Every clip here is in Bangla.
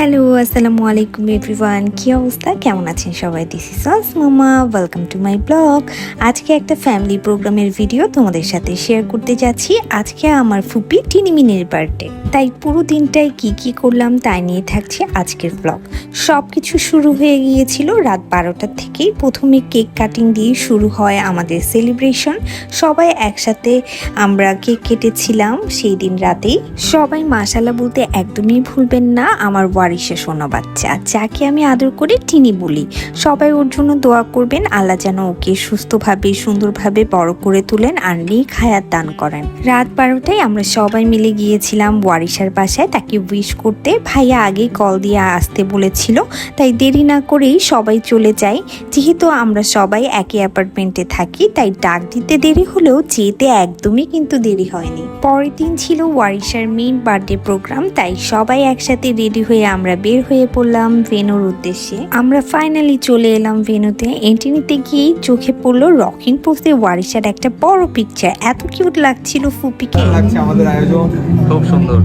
হ্যালো, আসসালামু আলাইকুম এভরিওয়ান। কী অবস্থা? কেমন আছেন সবাই? দিস ইস মামা ওয়েলকাম টু মাই ব্লগ আজকে একটা ফ্যামিলি প্রোগ্রামের ভিডিও তোমাদের সাথে শেয়ার করতে যাচ্ছি। আজকে আমার ফুপি টিনিমিনের বার্থডে তাই পুরো দিনটায় কি কি করলাম তাই নিয়ে থাকছে আজকের ব্লগ সব কিছু শুরু হয়ে গিয়েছিল রাত বারোটার থেকেই। প্রথমে কেক কাটিং দিয়ে শুরু হয় আমাদের সেলিব্রেশন সবাই একসাথে আমরা কেক কেটেছিলাম সেই দিন রাতেই। সবাই মাসালা বলতে একদমই ভুলবেন না। আমার ওয়ারিসে সোনা বাচ্চা। যাকে আমি আদর করে টিনি বলি। সবাই ওর জন্য দোয়া করবেন, আল্লাহ যেন ওকে সুস্থভাবে, সুন্দরভাবে বড় করে তুলেন আর নেক হায়াত দান করেন। রাত বারোটায় আমরা সবাই মিলে গিয়েছিলাম ওয়ারিসার বাসায়। তাকে উইশ করতে ভাইয়া আগেই কল দিয়ে আসতে বলেছিল, তাই দেরি না করেই সবাই চলে যাই যেহেতু আমরা সবাই একই অ্যাপার্টমেন্টে থাকি, তাই ডাক দিতে দেরি হলেও যেতে একদমই কিন্তু দেরি হয়নি। পরের দিন ছিল ওয়ারিশার মেইন বার্থডে প্রোগ্রাম তাই সবাই একসাথে রেডি হয়ে আমরা বের হয়ে পড়লাম ভেনুর উদ্দেশ্যে। আমরা ফাইনালি চলে এলাম ভেনুতে। এন্ট্রি নিতে গিয়েই চোখে পড়ল রকিং পোস্টে ওয়ারিশার একটা বড় পিকচার এত কিউট লাগছিল ফুপিকে। লাগছে আমাদের আয়োজন। খুব সুন্দর।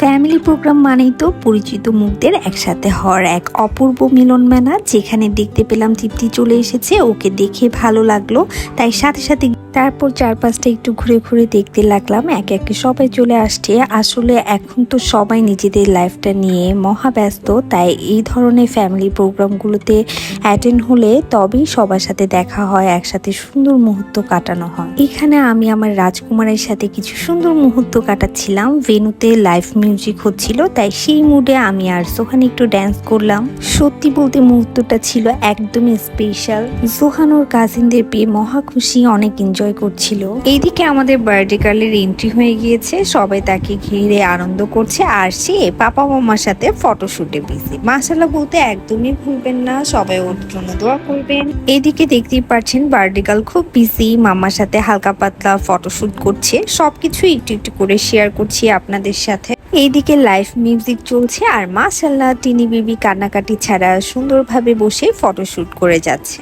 ফ্যামিলি প্রোগ্রাম মানেই তো পরিচিত মুখদের একসাথে হওয়ার এক অপূর্ব মিলন মেলা, যেখানে দেখতে পেলাম তৃপ্তি চলে এসেছে, ওকে দেখে ভালো লাগল। তাই সাথে সাথে তারপর চারপাশটা একটু ঘুরে ঘুরে দেখতে লাগলাম, একে একে সবাই চলে আসছে। আসলে এখন তো সবাই নিজেদের লাইফটা নিয়ে মহা ব্যস্ত, তাই এই ধরনের ফ্যামিলি প্রোগ্রামগুলোতে অ্যাটেন্ড হলে তবেই সবার সাথে দেখা হয়, একসাথে সুন্দর মুহূর্ত কাটানো হয়। এখানে আমি আমার রাজকুমারের সাথে কিছু সুন্দর মুহূর্ত কাটাচ্ছিলাম ভেনুতে লাইভ মিউজিক হচ্ছিল, তাই সেই মুডে আমি আর সোহান একটু ড্যান্স করলাম। সত্যি বলতে মুহূর্তটা ছিল একদমই স্পেশাল সোহান ওর কাজিনদের পেয়ে মহা খুশি, অনেক এনজয় করছিল। এইদিকে আমাদের বার্থডে গার্লের এন্ট্রি হয়ে গিয়েছে, সবাই তাকে ঘিরে আনন্দ করছে, আর সে পাপা মামার সাথে ফটোশুটে বিজি মাসালা বলতে একদমই ভুলবেন না, সবাই ওর জন্য দোয়া করবেন। এদিকে দেখতেই পাচ্ছেন বার্থডে গার্ল খুব বিজি মামার সাথে হালকা পাতলা ফটোশুট করছে। সবকিছু একটু একটু করে শেয়ার করছি আপনাদের সাথে। এইদিকে লাইভ মিউজিক চলছে আর মাশাল্লাহ টিনি বিবি কান্নাকাটি ছাড়া সুন্দরভাবে বসে ফটোশ্যুট করে যাচ্ছে।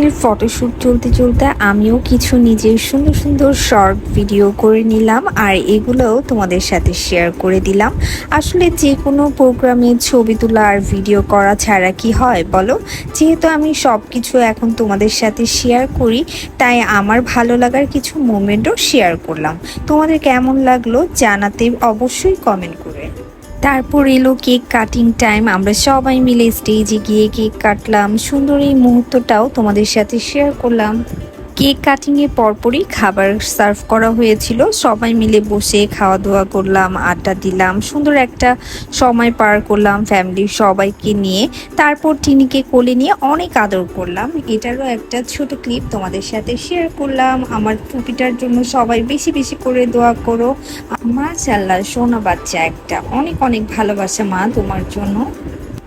টিনির ফটোশুট চলতে চলতে আমিও কিছু নিজের সুন্দর সুন্দর শর্ট ভিডিও করে নিলাম আর এগুলোও তোমাদের সাথে শেয়ার করে দিলাম। আসলে যে কোনো প্রোগ্রামে ছবি তোলা আর ভিডিও করা ছাড়া কি হয় বলো? যেহেতু আমি সব কিছু এখন তোমাদের সাথে শেয়ার করি, তাই আমার ভালো লাগার কিছু মোমেন্টও শেয়ার করলাম। তোমাদের কেমন লাগল জানাতে অবশ্যই কমেন্ট করে। তারপর এলো কেক কাটিং টাইম। আমরা সবাই মিলে স্টেজে গিয়ে কেক কাটলাম। সুন্দর এই মুহূর্তটাও তোমাদের সাথে শেয়ার করলাম। কেক কাটিং এর পরপরই খাবার সার্ভ করা হয়েছিল। সবাই মিলে বসে খাওয়া দাওয়া করলাম, আড্ডা দিলাম, সুন্দর একটা সময় পার করলাম ফ্যামিলির সবাইকে নিয়ে। তারপর টিনিকে কোলে নিয়ে অনেক আদর করলাম। এটারও একটা ছোট ক্লিপ তোমাদের সাথে শেয়ার করলাম। আমার টুপিটার জন্য সবাই বেশি বেশি করে দোয়া করো। মা মাশাল্লাহ সোনা বাচ্চা একটা। অনেক অনেক ভালোবাসা মা তোমার জন্য।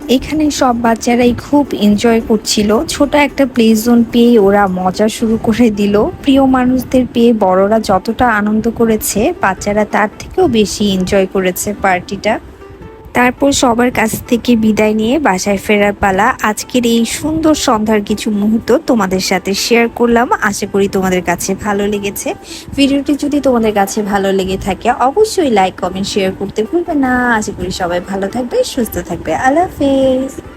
এখানে সব বাচ্চারাই খুব এনজয় করছিল। ছোট একটা প্লে জোন পেয়ে ওরা মজা শুরু করে দিল। প্রিয় মানুষদের পেয়ে বড়রা যতটা আনন্দ করেছে, বাচ্চারা তার থেকেও বেশি এনজয় করেছে পার্টিটা তারপর সবার কাছ থেকে বিদায় নিয়ে বাসায় ফেরার পালা। আজকের এই সুন্দর সন্ধ্যার কিছু মুহূর্ত তোমাদের সাথে শেয়ার করলাম। আশা করি তোমাদের কাছে ভালো লেগেছে। ভিডিওটি যদি তোমাদের কাছে ভালো লেগে থাকে, অবশ্যই লাইক কমেন্ট শেয়ার করতে ভুলবে না। আশা করি সবাই ভালো থাকবে, সুস্থ থাকবে। আল্লাহ হাফেজ।